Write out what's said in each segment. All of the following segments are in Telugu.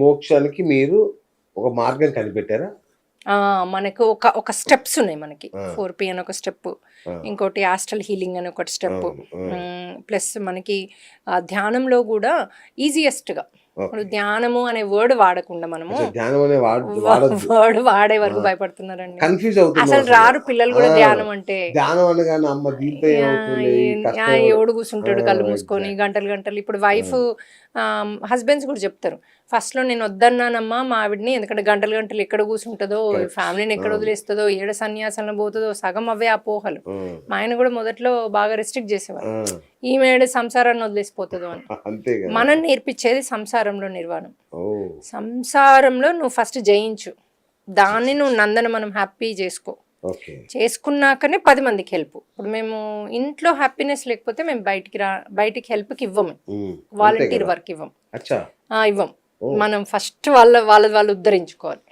మోక్షానికి మీరు ఒక మార్గం కనిపెట్టారా మనకు ఒక ఒక స్టెప్స్ ఉన్నాయి మనకి. ఫోర్ పి అని ఒక స్టెప్ ఇంకోటి ఆస్ట్రల్ హీలింగ్ అని ఒకటి స్టెప్. ప్లస్ మనకి ధ్యానంలో కూడా ఈజియెస్ట్గా. ఇప్పుడు ధ్యానము అనే వర్డ్ వాడకుండా మనము వర్డ్ వాడే వరకు. భయపడుతున్నారండి కన్ఫ్యూజ్ అసలు రారు పిల్లలు కూడా. ధ్యానం అంటే ఎవడు కూర్చుంటాడు కళ్ళు మూసుకొని. గంటలు గంటలు ఇప్పుడు వైఫ్ హస్బెండ్స్ కూడా చెప్తారు. ఫస్ట్లో నేను వద్దన్నానమ్మా మా ఆవిడ్ని ఎందుకంటే గంటలు గంటలు ఎక్కడ కూర్చుంటుందో. ఫ్యామిలీని ఎక్కడ. వదిలేస్తుందో ఏడ సన్యాసంలో పోతుందో సగం అవే ఆ, మా ఆయన కూడా మొదట్లో బాగా రెస్ట్రిక్ట్ చేసేవారు. ఈమె ఏడ సంసారాన్ని వదిలేసిపోతుందో అని. మనం నేర్పించేది సంసారంలో నిర్వాణం. సంసారంలో నువ్వు ఫస్ట్ జయించు. దాన్ని నువ్వు నందన మనం హ్యాపీ చేసుకో. చేసుకున్నాకనే పది మందికి హెల్ప్ ఇప్పుడు మేము ఇంట్లో హ్యాపీనెస్ లేకపోతే మేము బయటికి రా బయటికి హెల్ప్కి ఇవ్వము. వాలంటీర్. వర్క్ ఇవ్వం ఇవ్వం. మనం ఫస్ట్ వాళ్ళ వాళ్ళ వాళ్ళు ఉద్ధరించుకోవాలి.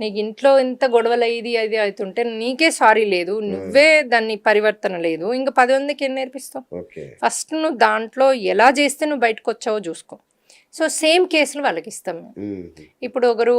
నీకు ఇంట్లో ఎంత గొడవలు ఇది అది అవుతుంటే నీకే సారీ లేదు. నువ్వే దాన్ని పరివర్తన లేదు. ఇంకా పది మందికి ఏం నేర్పిస్తావు? ఫస్ట్ నువ్వు దాంట్లో ఎలా చేస్తే నువ్వు బయటకు వచ్చావో చూసుకో. సో సేమ్ కేసులు వాళ్ళకి ఇస్తాం ఇప్పుడు ఒకరు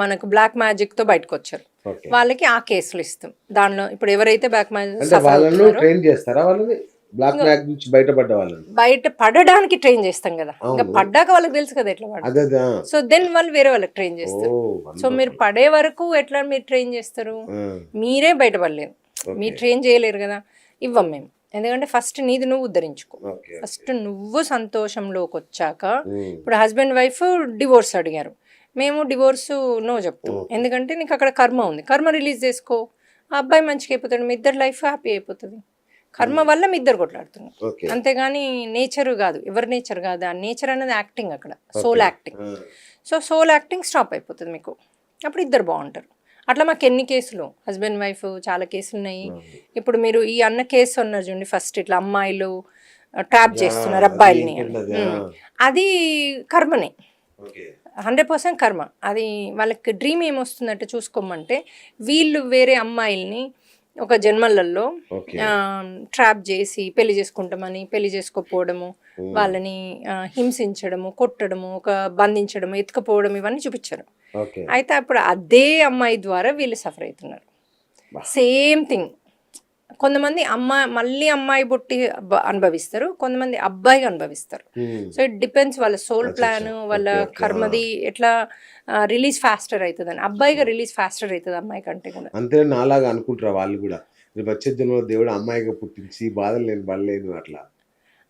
మనకు బ్లాక్ మ్యాజిక్తో బయటకు వచ్చారు. వాళ్ళకి ఆ కేసులు ఇస్తాం. దానిలో ఇప్పుడు ఎవరైతే సఫర్ వాళ్ళను అవుతున్నారో ట్రైన్ చేస్తారా? వాళ్ళని బ్లాక్ బ్యాగ్ నుంచి బయటపడ్డ వాళ్ళని? బయట పడడానికి ట్రైన్ చేస్తాం కదా. ఇంకా. పడ్డాక వాళ్ళకి తెలుసు కదా ఎట్లా పడాలి. సో దెన్ వాళ్ళు వేరే వాళ్ళకి ట్రైన్ చేస్తారు. సో. మీరు పడే వరకు ఎట్లా మీరు ట్రైన్ చేస్తారు? మీరే బయటపడలేరు. మీరు ట్రైన్ చేయలేరు కదా. ఇవ్వం మేము. ఎందుకంటే ఫస్ట్ నీది నువ్వు ఉద్ధరించుకో. ఫస్ట్ నువ్వు సంతోషంలోకి వచ్చాక ఇప్పుడు హస్బెండ్ వైఫ్ డివోర్స్ అడిగారు. మేము డివోర్స్ నో చెప్తాం. ఎందుకంటే నీకు అక్కడ కర్మ ఉంది. కర్మ రిలీజ్ చేసుకో. ఆ అబ్బాయి మంచిగా అయిపోతాడు. మీ ఇద్దరు లైఫ్ హ్యాపీ అయిపోతుంది. కర్మ వల్ల మీ ఇద్దరు కొట్లాడుతున్నారు. అంతేగాని నేచర్ కాదు. ఎవరి నేచర్ కాదు. ఆ నేచర్ అనేది యాక్టింగ్ అక్కడ. Soul acting so soul acting stop అయిపోతుంది మీకు. అప్పుడు ఇద్దరు బాగుంటారు. అట్లా మాకు ఎన్ని కేసులు? హస్బెండ్ వైఫ్ చాలా కేసులు ఉన్నాయి. అవును. ఇప్పుడు మీరు ఈ అన్న కేసు అన్నారు చూడండి ఫస్ట్ ఇట్లా అమ్మాయిలు ట్రాప్ యా, చేస్తున్నారు అబ్బాయిల్ని. ఉమ్. అది కర్మనే. హండ్రెడ్ పర్సెంట్ కర్మ. అది వాళ్ళకి డ్రీమ్ ఏమొస్తుందంటే చూసుకోమంటే వీళ్ళు వేరే అమ్మాయిల్ని ఒక జన్మలలో ట్రాప్ చేసి పెళ్ళి చేసుకుంటామని పెళ్ళి చేసుకోకపోవడము వాళ్ళని హింసించడము కొట్టడము ఒక బంధించడము ఎత్తుకపోవడం ఇవన్నీ చూపించారు. అయితే అప్పుడు అదే అమ్మాయి ద్వారా వీళ్ళు సఫర్ అవుతున్నారు. Same thing. కొంతమంది అమ్మాయి మళ్ళీ అమ్మాయి పుట్టి అబ్బ- అనుభవిస్తారు కొంతమంది అబ్బాయిగా అనుభవిస్తారు. సో ఇట్ డిపెండ్స్ వాళ్ళ సోల్ ప్లాన్. వాళ్ళ కర్మది ఎట్లా రిలీజ్ ఫాస్టర్ అవుతుంది అని అబ్బాయిగా రిలీజ్ ఫాస్టర్ అవుతుంది అమ్మాయి కంటే కూడా. అంతే నాలాగా అనుకుంటారా వాళ్ళు కూడా. రేపు వచ్చే జన్మలో దేవుడు అమ్మాయిగా పుట్టించి బాధలు నేను పడలేను అట్లా.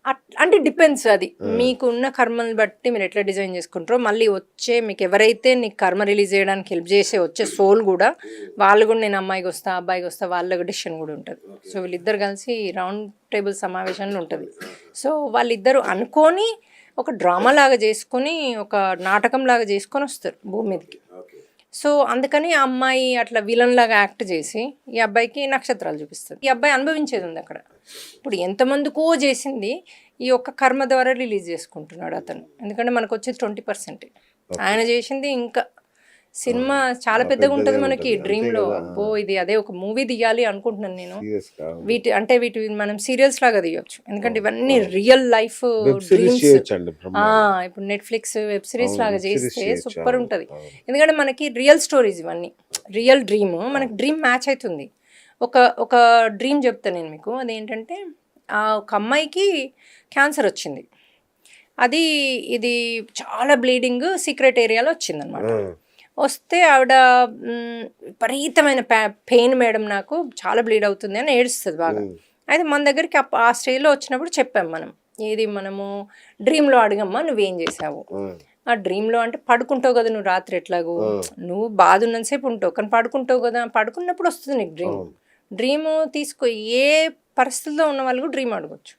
అట్- అంటే డిపెండ్స్ అది. ఆ. మీకు ఉన్న కర్మని బట్టి మీరు ఎట్లా డిజైన్ చేసుకుంటారో మళ్ళీ వచ్చే మీకు ఎవరైతే నీకు కర్మ రిలీజ్ చేయడానికి హెల్ప్ చేసే వచ్చే సోల్ కూడా వాళ్ళు కూడా నేను అమ్మాయికి వస్తా అబ్బాయికి వస్తా వాళ్ళ డిసిషన్ కూడా ఉంటుంది. సో వీళ్ళిద్దరు కలిసి రౌండ్ టేబుల్ సమావేశంలో ఉంటుంది. సో వాళ్ళిద్దరు అనుకొని ఒక డ్రామా లాగా చేసుకొని ఒక నాటకం లాగా చేసుకొని వస్తారు భూమి మీదకి. సో అందుకని ఆ అమ్మాయి అట్లా విలన్ లాగా యాక్ట్ చేసి ఈ అబ్బాయికి నక్షత్రాలు చూపిస్తుంది. ఈ అబ్బాయి అనుభవించేది ఉంది అక్కడ. ఇప్పుడు ఎంతమందికో చేసింది ఈ ఒక్క కర్మ ద్వారా రిలీజ్ చేసుకుంటున్నాడు అతను. ఎందుకంటే మనకు వచ్చేది ట్వంటీ పర్సెంట్ ఆయన చేసింది ఇంకా సినిమా చాలా పెద్దగా ఉంటుంది మనకి. డ్రీమ్లో. అబ్బో ఇది అదే ఒక మూవీ తీయాలి అనుకుంటున్నాను నేను. వీటి అంటే వీటి మనం సీరియల్స్ లాగా తీయొచ్చు. ఎందుకంటే ఇవన్నీ రియల్ లైఫ్ డ్రీమ్స్ ఇప్పుడు నెట్ఫ్లిక్స్ వెబ్ సిరీస్ లాగా చేస్తే సూపర్ ఉంటుంది. ఎందుకంటే మనకి రియల్ స్టోరీస్ ఇవన్నీ రియల్ డ్రీమ్ మనకి డ్రీమ్ మ్యాచ్ అవుతుంది ఒక ఒక డ్రీమ్ చెప్తాను నేను మీకు. అదేంటంటే ఆ ఒక అమ్మాయికి క్యాన్సర్ వచ్చింది. అది ఇది చాలా బ్లీడింగ్ సీక్రెట్ ఏరియాలో వచ్చిందనమాట వస్తే ఆవిడ విపరీతమైన పెయిన్ మేడం నాకు చాలా బ్లీడ్ అవుతుంది అని ఏడుస్తుంది బాగా. అయితే మన దగ్గరికి ఆ స్టేజ్లో వచ్చినప్పుడు చెప్పాం మనం ఏది మనము డ్రీమ్లో అడిగమ్మా నువ్వేం చేసావు? ఆ డ్రీమ్లో అంటే పడుకుంటావు కదా నువ్వు రాత్రి ఎట్లాగో? నువ్వు బాధ ఉన్నంతసేపు ఉంటావు కానీ పడుకుంటావు కదా పడుకున్నప్పుడు వస్తుంది నీకు డ్రీమ్ డ్రీమ్ తీసుకో ఏ పరిస్థితుల్లో ఉన్న వాళ్ళకు డ్రీమ్ అడగొచ్చు.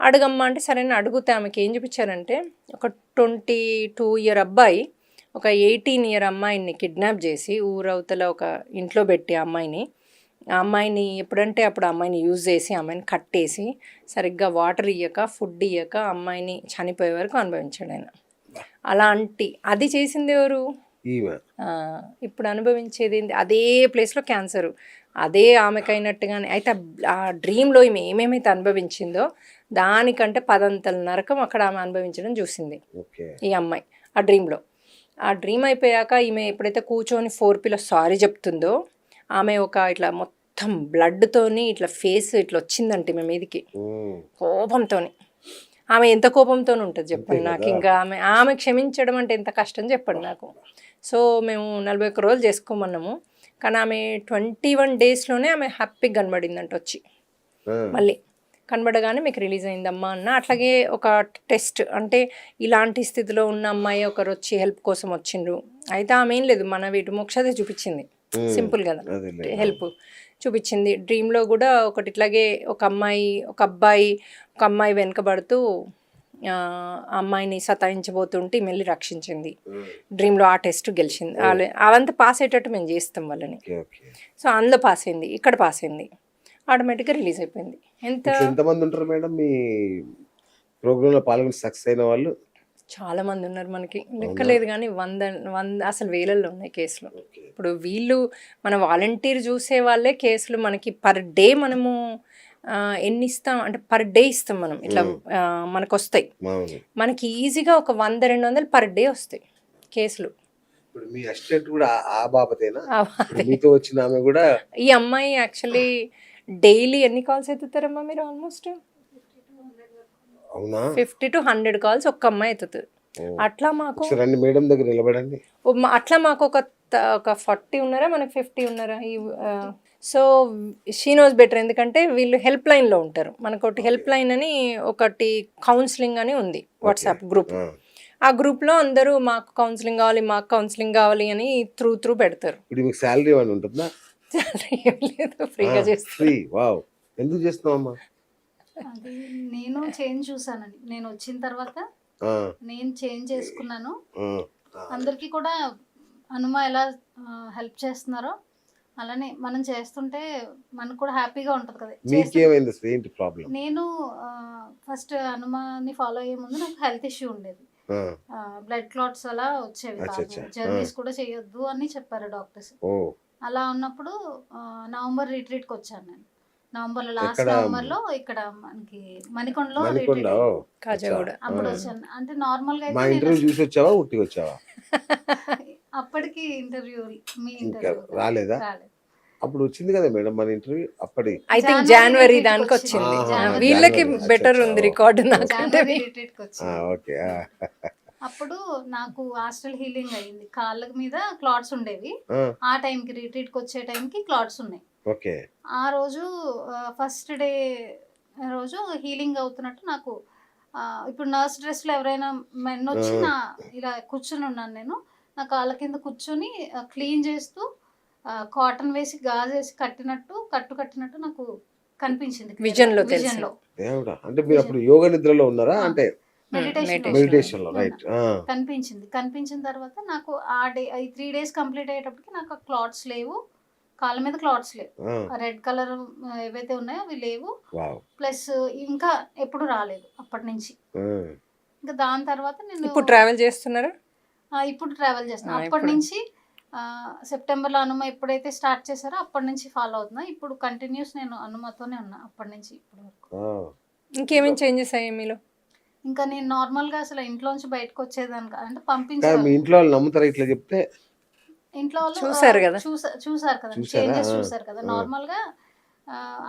అడగమ్మా అంటే సరే అని అడిగితే ఆమెకి ఏం చూపించారంటే ఒక ట్వంటీ టూ ఇయర్ అబ్బాయి ఒక ఎయిటీన్ ఇయర్ అమ్మాయిని కిడ్నాప్ చేసి ఊరవతల ఒక ఇంట్లో పెట్టి అమ్మాయిని. ఆ అమ్మాయిని ఎప్పుడంటే అప్పుడు అమ్మాయిని యూజ్ చేసి అమ్మాయిని కట్టేసి సరిగ్గా వాటర్ ఇయ్యక ఫుడ్ ఇయ్యక అమ్మాయిని చనిపోయే వరకు అనుభవించాడు ఆయన. అలాంటి అది చేసింది ఎవరు? ఇప్పుడు అనుభవించేది? అదే ప్లేస్లో క్యాన్సర్. అదే ఆమెకైనట్టుగానే అయితే ఆ- డ్రీమ్లో ఈమె ఏమేమైతే అనుభవించిందో దానికంటే పదంతల నరకం అక్కడ ఆమె అనుభవించడం చూసింది. ఈ అమ్మాయి ఆ డ్రీమ్లో. ఆ డ్రీమ్ అయిపోయాక ఈమె ఎప్పుడైతే కూర్చొని ఫోర్ పిలో సారీ చెప్తుందో ఆమె ఒక ఇట్లా మొత్తం బ్లడ్తోని ఇట్లా ఫేస్ ఇట్లా వచ్చిందంటే ఈమె మీదికి. ఉమ్. కోపంతోని. ఆమె ఎంత కోపంతో ఉంటుంది చెప్పండి నాకు. ఇంకా ఆమె ఆమె క్షమించడం అంటే ఎంత కష్టం చెప్పండి నాకు. సో మేము నలభై ఒక్క రోజులు చేసుకోమన్నాము. కానీ ఆమె ట్వంటీ వన్ డేస్లోనే ఆమె హ్యాపీగా కనబడిందంట వచ్చి. మళ్ళీ. కనబడగానే మీకు రిలీజ్ అయిందమ్మా అన్న. అట్లాగే ఒక టెస్ట్ అంటే ఇలాంటి స్థితిలో ఉన్న అమ్మాయి ఒకరు వచ్చి హెల్ప్ కోసం వచ్చిండ్రు. అయితే ఆమె ఏం లేదు మన వీటి మోక్షదే చూపించింది. సింపుల్ కదా. హెల్ప్ చూపించింది. డ్రీమ్లో కూడా ఒకటి ఇట్లాగే ఒక అమ్మాయి ఒక అబ్బాయి ఒక అమ్మాయి వెనుకబడుతూ అమ్మాయిని సతాయించబోతుంటే మళ్ళీ రక్షించింది. డ్రీమ్లో ఆ టెస్ట్ గెలిచింది. అవంతా పాస్ అయ్యేటట్టు మేము చేస్తాం వాళ్ళని. సో అందులో పాస్ అయింది ఇక్కడ పాస్ అయింది. ఆటోమేటిక్గా రిలీజ్ అయిపోయింది. ఎంత ఎంతమంది ఉంటారు మేడం? మీ ప్రోగ్రాంలో పాల్గొని సక్సెస్ అయిన వాళ్ళు? చాలా మంది ఉన్నారు మనకి. లెక్కలేదు కానీ వంద వంద అసలు వేలల్లో ఉన్నాయి కేసులు. ఇప్పుడు వీళ్ళు మన వాలంటీర్ చూసే వాళ్ళే కేసులు మనకి పర్ డే మనము ఎన్ని ఇస్తాం అంటే పర్ డే ఇస్తాం మనం. ఇట్లా మనకు వస్తాయి మనకి ఈజీగా ఒక వంద రెండు వందలు పర్ డే వస్తాయి కేసులు. ఇప్పుడు మీ అసిస్టెంట్ కూడా ఆ- బాబతేనా ఆ, ఇప్పుడు మీతో వచ్చిన ఆమె కూడా ఈ అమ్మాయి యాక్చువల్లీ డైలీ ఎన్ని కాల్స్ ఎత్తుతారమ్మా మీరు ఆల్మోస్ట్? అవునా? ఫిఫ్టీ టు హండ్రెడ్ కాల్స్ ఒక్క అమ్మాయి ఎత్తుతుంది. అట్లా మాకు రండి మేడం దగ్గర నిలబడండి. అట్లా మాకు ఒక ఒక ఫార్టీ ఉన్నారా మనకి ఫిఫ్టీ ఉన్నారా? ఈ సో షీ నోస్ బెటర్ ఎందుకంటే వీళ్ళు హెల్ప్ లైన్లో ఉంటారు. మనకు ఒకటి హెల్ప్ లైన్ అని ఒకటి కౌన్సిలింగ్ అని ఉంది వాట్సాప్ గ్రూప్. ఆ. గ్రూప్లో అందరూ మాకు కౌన్సిలింగ్ కావాలి మాకు కౌన్సిలింగ్ కావాలి అని త్రూ త్రూ పెడతారు. ఇప్పుడు మీకు శాలరీ ఉంటుందా? ఫ్రీగా ఫ్రీ వావ్. ఎందుకు చేస్తున్నావమ్మా? అది నేను చేంజ్ చూసానండి నేను వచ్చిన తర్వాత ఆ, నేను చేంజ్ చేసుకున్నాను. అందరికీ కూడా హనుమ ఎలా హెల్ప్ చేస్తున్నారో అలానే మనం చేస్తుంటే మనకు కూడా హ్యాపీగా ఉంటుంది కదా. చేస్తు- మీకేమైంది అసలు ఏంటి ప్రాబ్లం? నేను ఫస్ట్ హనుమాని ఫాలో అయ్యే ముందు నాకు హెల్త్ ఇష్యూ ఉండేది. బ్లడ్ క్లాట్స్ అలా వచ్చేవి. జర్నీస్ కూడా చేయొద్దు అని చెప్పారు డాక్టర్స్. అలా ఉన్నప్పుడు నవంబర్ రిట్రీట్కి వచ్చాను నేను. November last? నవంబర్లో ఇక్కడ మనకి మణికొండలో అప్పుడు. వచ్చాను. అంటే నార్మల్గా ఇంటర్వ్యూ చూసి వచ్చావా ఉట్టి వచ్చావా? అప్పటికి ఇంటర్వ్యూ మీ ఇంటర్వ్యూ రాలేదా? రాలేదు. అప్పుడు వచ్చింది కదా మేడం మన ఇంటర్వ్యూ? అప్పటి. ఐ థింక్ జనవరి దానికి వచ్చింది. వీళ్ళకి. బెటర్ ఉంది. రికార్డు నాకంటే. జనవరి రిట్రీట్కి ఆ, వచ్చాను ఓకే. ఆ, అప్పుడు నాకు హాస్టల్ హీలింగ్ అయింది కాళ్ళ మీద క్లాట్స్ ఉండేవి. ఆ, ఆ టైంకి రిట్రీట్కి వచ్చే టైంకి క్లాట్స్ ఉన్నాయి. ఓకే. ఆ రోజు ఫస్ట్ డే రోజు హీలింగ్ అవుతున్నట్టు నాకు ఇప్పుడు నర్స్ డ్రెస్లో ఎవరైనా మెన్ వచ్చి. నా ఇలా కూర్చుని ఉన్నాను నేను. నా కాళ్ళ కింద కూర్చొని క్లీన్ చేస్తూ కాటన్ వేసి గాజు వేసి కట్టినట్టు కట్టు కట్టినట్టు నాకు కనిపించింది. Vision లో విజన్. లో. దేవుడా అంటే మీరు అప్పుడు యోగ నిద్రలో ఉన్నారా. అంటే మెడిటేషన్లో రైట్ కనిపించింది. కనిపించిన తర్వాత నాకు ఆ డే ఈ త్రీ డేస్ కంప్లీట్ అయ్యేటప్పటికి నాకు ఆ క్లాట్స్ లేవు. కాళ్ళ మీద క్లాట్స్ లేవు. రెడ్ కలర్ ఏవైతే ఉన్నాయో అవి లేవు. ప్లస్ ఇంకా ఎప్పుడు రాలేదు అప్పటి నుంచి. ఇంకా దాని తర్వాత నేను ఇప్పుడు ట్రావెల్ చేస్తున్నారా? ఆ, ఇప్పుడు ట్రావెల్ చేస్తున్నా. అప్పటి. నుంచి సెప్టెంబర్లో అనుమ ఎప్పుడైతే స్టార్ట్ చేశారో అప్పటి నుంచి ఫాలో అవుతున్నా. ఇప్పుడు కంటిన్యూస్ నేను అనుమతోనే ఉన్నా అప్పటి నుంచి ఇప్పటి వరకు. ఇంకేమేమి చేంజెస్ అయ్యాయి మీలో? ఇంకా నేను నార్మల్గా అసలు ఇంట్లోంచి బయటకు వచ్చేదాన్ని కాదు. అంటే కానీ మీ పంపించారు ఇంట్లో వాళ్ళు నమ్ముతారా ఇట్లా చెప్తే ఇంట్లో వాళ్ళు చూశారు కదా. చూసా- చూశారు కదా? చేంజెస్ ఆ. చూశారు కదా. నార్మల్గా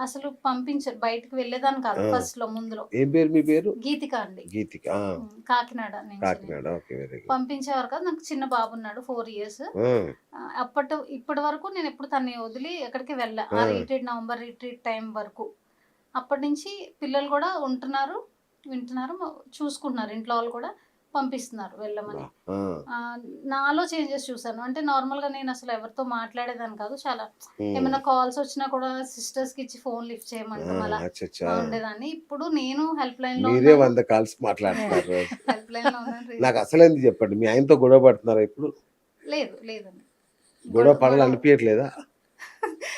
అసలు పంపించారు బయటకు వెళ్ళేదాన్ని కాదు. ఫస్ట్లో ముందులో ఏం పేరు మీ పేరు గీతిక అండి Geethika Kakinada Kakinada okay very good పంపించేవారు కదా నాకు చిన్న బాబు ఉన్నాడు ఫోర్ ఇయర్స్ అప్పటి ఇప్పటి వరకు నేను ఎప్పుడు తన్ని వదిలి ఎక్కడికి వెళ్ళా ఆ ఆ. రీట్రీట్ నవంబర్ రీట్రీట్ టైం వరకు అప్పటి నుంచి పిల్లలు కూడా ఉంటున్నారు వింటున్నారు. చూసుకుంటున్నారు. ఇంట్లో వాళ్ళు కూడా పంపిస్తున్నారు వెళ్ళమని. నాలో చేంజెస్ చూసాను అంటే నార్మల్గా నేను అసలు ఎవరితో మాట్లాడేదాన్ని కాదు. చాలా ఏమైనా కాల్స్ వచ్చినా కూడా సిస్టర్స్కి ఇచ్చి ఫోన్ లిఫ్ట్ చేయమంటాం అలా ఉండేదాన్ని. ఇప్పుడు నేను హెల్ప్ లైన్లో మీరే వంద కాల్స్ మాట్లాడుతున్నారు. హెల్ప్ లైన్లో నాకు అసలు ఎందుకు చెప్పండి? మీ ఆయనతో గొడవ పడుతున్నారా ఇప్పుడు? లేదు లేదండి. గొడవ పడాలి అనిపించట్లేదా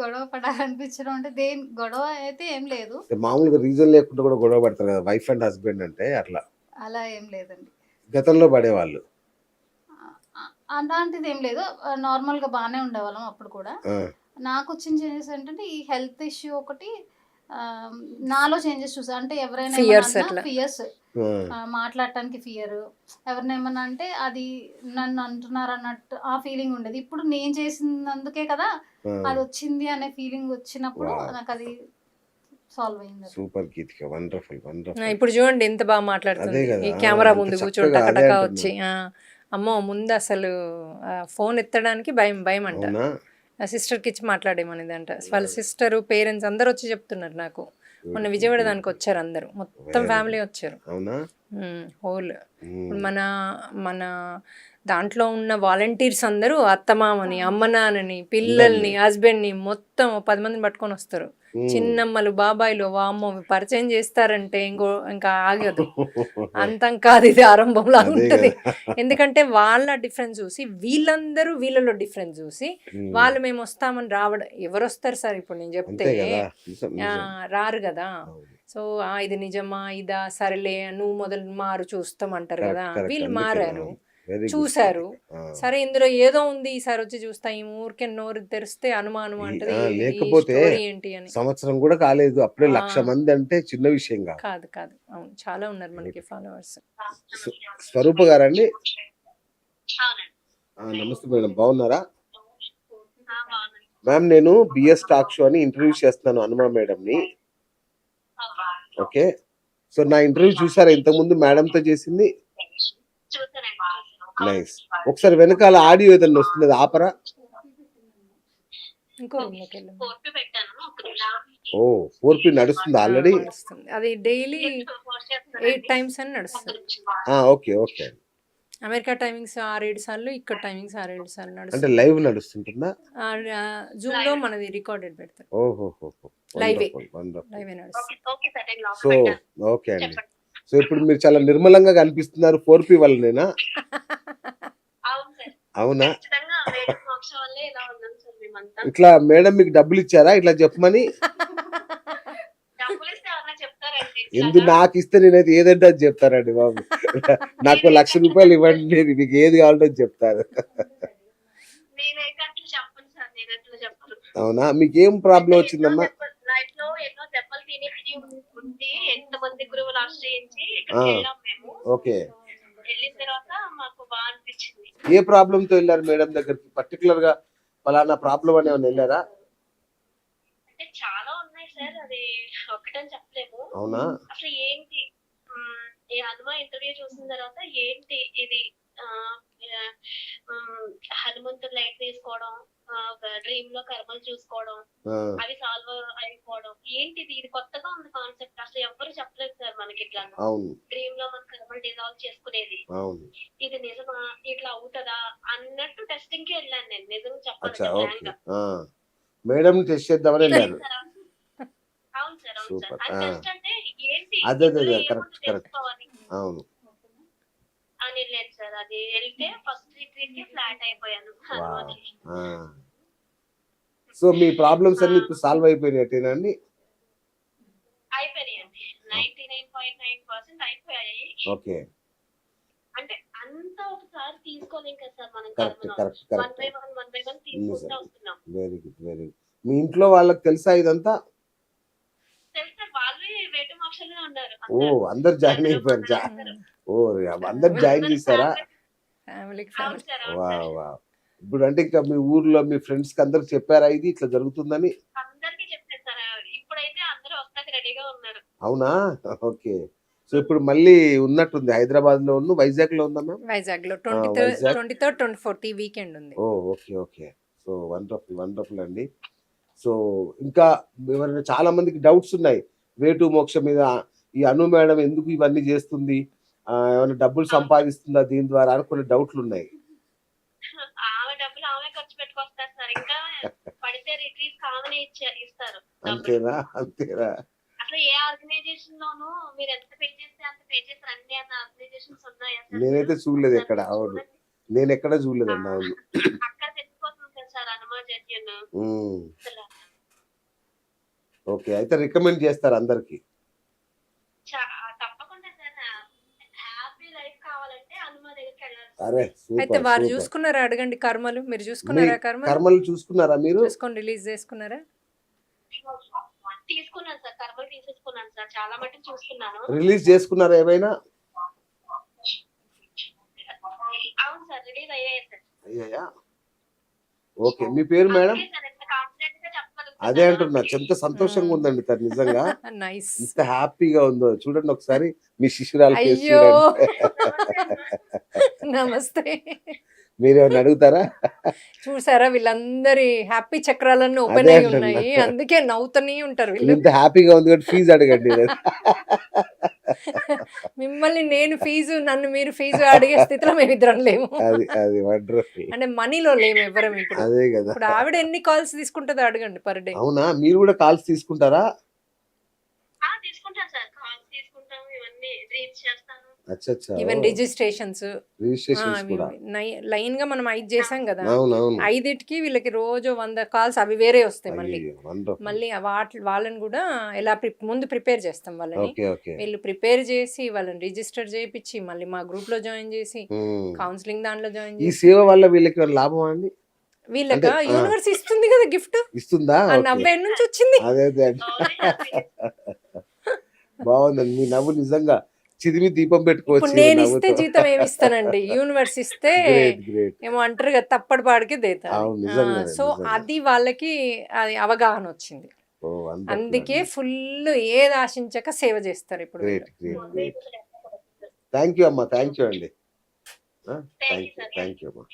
గొడవ పడాలనిపించడం అంటే దేని గొడవ అయితే ఏం లేదు. మామూలుగా రీజన్ లేకుండా కూడా గొడవ పడతారు కదా వైఫ్ అండ్ హస్బెండ్ అంటే అట్లా. అలా ఏం లేదండి. గతంలో పడేవాళ్ళు? అలాంటిది ఏం లేదు. నార్మల్గా బాగానే ఉండేవాళ్ళం అప్పుడు కూడా. నాకు వచ్చిన చేంజెస్ ఏంటంటే ఈ హెల్త్ ఇష్యూ ఒకటి నాలో చేంజెస్ చూసా. అంటే ఎవరైనా. ఫియర్స్ ఆ, మాట్లాడటానికి ఫియర్ ఎవరిని ఏమన్నా అంటే అది నన్ను అంటున్నారు అన్నట్టు ఆ ఫీలింగ్ ఉండేది. ఇప్పుడు నేను చేసినందుకే కదా ఆ. అది వచ్చింది అనే ఫీలింగ్ వచ్చినప్పుడు. నాకు అది సాల్వ్ అయింది. సూపర్ గీతిక వండర్ఫుల్ వండర్ఫుల్ ఇప్పుడు చూడండి ఎంత బాగా అదే మాట్లాడుతుంది కదా, ఈ కెమెరా ముందు అంటున్నా. వచ్చి. ఆ, అమ్మో ముందు అసలు ఫోన్ ఎత్తడానికి భయం భయం అంట ఆ సిస్టర్కి ఇచ్చి మాట్లాడేమనేది అంట వాళ్ళ సిస్టర్ పేరెంట్స్ అందరు వచ్చి చెప్తున్నారు నాకు. మొన్న విజయవాడ దానికి వచ్చారు అందరూ. మొత్తం ఫ్యామిలీ వచ్చారు. అవునా? Whole um. ఇప్పుడు మన మన దాంట్లో ఉన్న వాలంటీర్స్ అందరూ అత్తమామని అమ్మ నాన్నని పిల్లల్ని హస్బెండ్ని మొత్తం ఓ పది మందిని పట్టుకొని వస్తారు. చిన్నమ్మలు బాబాయిలు వామ్మో పరిచయం చేస్తారంటే ఇంకో ఇంకా ఆగదు అంతం కాదు ఇది ఆరంభంలో ఉంటుంది. ఎందుకంటే వాళ్ళ డిఫరెన్స్ చూసి వీళ్ళందరూ వీళ్ళలో డిఫరెన్స్ చూసి. వాళ్ళు మేము వస్తామని రావడం ఎవరు వస్తారు సార్ ఇప్పుడు నేను చెప్తే. రారు కదా. సో ఆ, ఇది నిజమా ఇదా సరేలే నువ్వు మొదలు మారు చూస్తాం అంటారు Correct, కదా. వీళ్ళు మారారు. చూశారు. ఆ. సరే ఇందులో ఏదో ఉంది ఈసారి వచ్చి చూస్తా ఈ ఊరికే నోరు తెరిస్తే అనుమానం ఈ లేకపోతే ఏంటి అని. సంవత్సరం కూడా కాలేదు అప్పుడే. లక్ష మంది అంటే చిన్న విషయం కాదు కాదు. అవును చాలా ఉన్నారు మనకి ఫాలోవర్స్ స్వ- స్వరూప గారండి నమస్తే మేడం బాగున్నారా. మ్యామ్ నేను బిఎస్ టాక్ షో అని ఇంటర్వ్యూ చేస్తున్నాను హనుమా మేడంని. ఓకే. సో నా ఇంటర్వ్యూ చూసారా? ఇంతకుముందు మేడంతో చేసింది? నైస్ ఒకసారి వెనకాల ఆడియో ఏదన్నా వస్తుంది ఆపరా. ఓ ఫోర్ పి నడుస్తుంది ఆల్రెడీ? నడుస్తుంది. అది డైలీ. ఎయిట్ టైమ్స్ అని నడుస్తుంది. Okay okay. అమెరికా టైమింగ్స్ ఆరేడు సార్లు ఇక్కడ టైమింగ్స్ ఆరేడు సార్లు అంటే నడుస్తుంది లైవ్ నడుస్తుంటుందా? జూమ్లో మనది రికార్డెడ్ పెడతారు. ఓహో. వండర్ఫుల్ లైవ్ నడుస్తుంది. సో. ఓకే అండి. సో ఇప్పుడు మీరు చాలా నిర్మలంగా కనిపిస్తున్నారు ఫోర్ పి వల్లనేనా అవును సార్ అవునా ఖచ్చితంగా మేడం మోక్ష వల్లే ఇలా ఉన్నాం సార్ మేమంతా. ఇట్లా మేడం మీకు డబ్బులు ఇచ్చారా? ఇట్లా చెప్పమని? ఎందు నాకు ఇస్తే నేనైతే ఏదంటే అది చెప్తారండి బాబు. నాకు లక్ష రూపాయలు ఇవ్వండి నేను మీకు ఏది కావాలంటే చెప్తారు. అవునా? మీకు ఏం ప్రాబ్లం వచ్చిందమ్మా? లైఫ్లో ఎన్నో దెబ్బలు తిని ఉండి ఎంత మంది గురువులు ఆశ్రయించి ఆ. ఇక్కడికి వెళ్ళాం మేము ఓకే వెళ్ళిన తర్వాత మాకు బాగా అనిపించింది ఏ ప్రాబ్లం తో వెళ్ళారు మేడం దగ్గరికి? పర్టికులర్గా ఫలానా ప్రాబ్లం అని ఏమైనా వెళ్ళారా? అంటే చాలా ఉన్నాయి సార్ అది ఒకటని చెప్పలేము. అవునా? అసలు ఏంటి? ఈ హనుమ ఇంటర్వ్యూ చూసిన తర్వాత ఏంటి ఇది? హనుమంతుడు లైట్ తీసుకోవడం డ్రీమ్లో కర్మలు చూసుకోవడం అవి సాల్వ్ అయిపోవడం. ఏంటిది? ఇది కొత్తగా ఉంది కాన్సెప్ట్ అసలు ఎవ్వరు చెప్పలేదు సార్ మనకి ఇట్లా డ్రీమ్లో మన కర్మలు డిజాల్వ్ చేసుకునేది. ఇది నిజమా? ఇట్లా అవుతుందా? అన్నట్టు టెస్టింగ్కి వెళ్ళాను నేను. నిజం. ఆ. మేడం టెస్ట్ చేద్దామని వెళ్ళారు. అవును సార్. అవును సార్. టెస్ట్ అంటే ఏంటి? అదే, correct. తెలుసుకోవాలి? అవును. అని వెళ్ళాను సార్. అది వెళ్తే ఫస్ట్ రిట్రీట్ ఫ్లాట్ అయిపోయాను. సో మీ ప్రాబ్లమ్స్ అన్ని ఇప్పుడు సాల్వ్ అయిపోయినట్టేనండి అయిపోయాయండి ninety nine point nine percent అయిపోయాయి. ఓకే. అంటే అంతా ఒకసారి తీసుకోలేం కదా సార్ మనం correct correct by correct one one by one తీసుకుంటూ నిజం. వస్తున్నాం. వెరీ గుడ్ వెరీ గుడ్ మీ ఇంట్లో వాళ్ళకి తెలుసా ఇదంతా? తెలిస్తే వాళ్ళు వేట మోక్షంలో ఉన్నారు. ఓ అందరు జాయిన్ అయిపోయారు ఓ అందరు జాయిన్ చేశారా? వా వా ఇప్పుడు అంటే ఇంకా మీ ఊర్లో మీ ఫ్రెండ్స్కి అందరికి చెప్పారా ఇది? ఇట్లా జరుగుతుందని? అవునా? ఓకే. సో ఇప్పుడు మళ్ళీ ఉన్నట్టుంది హైదరాబాద్లో ఉన్న వైజాగ్లో ఉందమ్మా వైజాగ్. లో twenty. Third twenty fourth weekend ఉంది. ఓ okay okay. So wonderful wonderful అండి. సో ఇంకా ఎవరైనా చాలా మందికి డౌట్స్ ఉన్నాయి. వేటు మోక్ష మీద ఈ అను మేడం ఎందుకు ఇవన్నీ చేస్తుంది? ఏమైనా డబ్బులు సంపాదిస్తుందా దీని ద్వారా అని కొన్ని డౌట్లు ఉన్నాయి. ఆమె డబ్బులు ఆమె ఖర్చు పెట్టుకొస్తారు సార్. ఇంకా పడితే ఆమెనే ఇస్తారు. అంతేనా? అంతేనా? అసలు ఏ ఆర్గనైజేషన్ లోనూ మీరు ఎంత పే చేస్తే అంత పే చేస్తారు. అన్ని అన్న ఆర్గనైజేషన్స్ ఉన్నాయా? నేనైతే చూడలేదు ఎక్కడ. అవును. నేను ఎక్కడ చూడలేదండి. అవును. అక్కడ కదా సార్ ఓకే. అయితే రికమెండ్ చేస్తారు అందరికి చా- తప్పకుండా సార్ హ్యాపీ లైఫ్ కావాలంటే హనుమా దగ్గరికి వెళ్ళాలి సార్. అరే అయితే సూపర్ వారు చూసుకున్నారా? అడగండి కర్మలు. మీరు చూసుకున్నారా కర్మలు? కర్మలు చూసుకున్నారా మీరు? చూసుకొని రిలీజ్ చేసుకున్నారా? తీసుకున్నాను సార్ కర్మలు తీసేసుకున్నాను సార్. చాలా మట్టుకు చూసుకున్నాను రిలీజ్ చేసుకున్నారా ఏమైనా అవును సార్ రిలీజ్ అయ్యాయి సార్. అయ్యాయా? ఓకే మీ పేరు మేడం అందుకే సార్ ఇంత కాన్ఫిడెంట్గా చెప్పగలుగుతున్నాను. అదే అంటున్నా. ఎంత సంతోషంగా ఉందండి తను నిజంగా. నైస్. ఎంత హ్యాపీగా ఉందో. చూడండి ఒకసారి మీ శిష్యురాలు నమస్తే. మీరు ఏమైనా అడుగుతారా? చూసారా వీళ్ళందరి హ్యాపీ చక్రాలన్నీ ఓపెన్ అయి. ఉన్నాయి. అందుకే నవ్వుతూనే ఉంటారు వీళ్ళు. ఇంత హ్యాపీగా ఉంది కాబట్టి ఫీజు అడగండి. మిమ్మల్ని నేను ఫీజు నన్ను మీరు ఫీజు అడిగే స్థితిలో మేము ఇద్దరం లేము. అది అది వండర్ఫుల్. అంటే మనీలో లేము ఎవరం ఇప్పుడు. అదే కదా. ఇప్పుడు ఆవిడ ఎన్ని కాల్స్ తీసుకుంటుందో అడగండి పర్ డే. అవునా? మీరు కూడా కాల్స్ తీసుకుంటారా? ఆ, తీసుకుంటాను సార్. కాల్స్ తీసుకుంటాము ఇవన్నీ రీచ్ చేస్తాను ఈవెన్ రిజిస్ట్రేషన్స్ రిజిస్ట్రేషన్స్ కూడా. లైన్గా మనం ఐదు చేసాం కదా. ఐదిటికి వీళ్ళకి రోజు వంద కాల్స్ అవి వేరే వస్తాయి మళ్ళీ. మళ్ళీ వాటి వాళ్ళని కూడా ఎలా ప్రి- ముందు ప్రిపేర్ చేస్తాం వాళ్ళని. Okay okay. వీళ్ళు ప్రిపేర్ చేసి వాళ్ళని రిజిస్టర్ చేయించి మళ్ళీ మా గ్రూప్లో జాయిన్ చేసి. కౌన్సిలింగ్ దాంట్లో జాయిన్ ఈ చేసి సేవ వల్ల వీళ్ళకి లాభమా అండి? వీళ్ళక. యూనివర్స్ ఇస్తుంది కదా గిఫ్ట్? ఇస్తుందా? ఎన్ని నుంచి వచ్చింది. అదే. బాగుందండి. మీ నవ్వు నిజంగా చిదిమి దీపం పెట్టుకోవచ్చు నేను ఇస్తే జీతం ఏమి ఇస్తానండి? యూనివర్స్ ఇస్తే గ్రేట్ గ్రేట్ ఏమో అంటారు కదా తప్పటి పాడికి దేతా సో. అది వాళ్ళకి అది అవగాహన వచ్చింది. ఓ అందుకే ఫుల్ ఏది ఆశించక సేవ చేస్తారు ఇప్పుడు థ్యాంక్ యూ అమ్మా. థ్యాంక్ యూ అండి. Thank you sir. Thank you అమ్మా.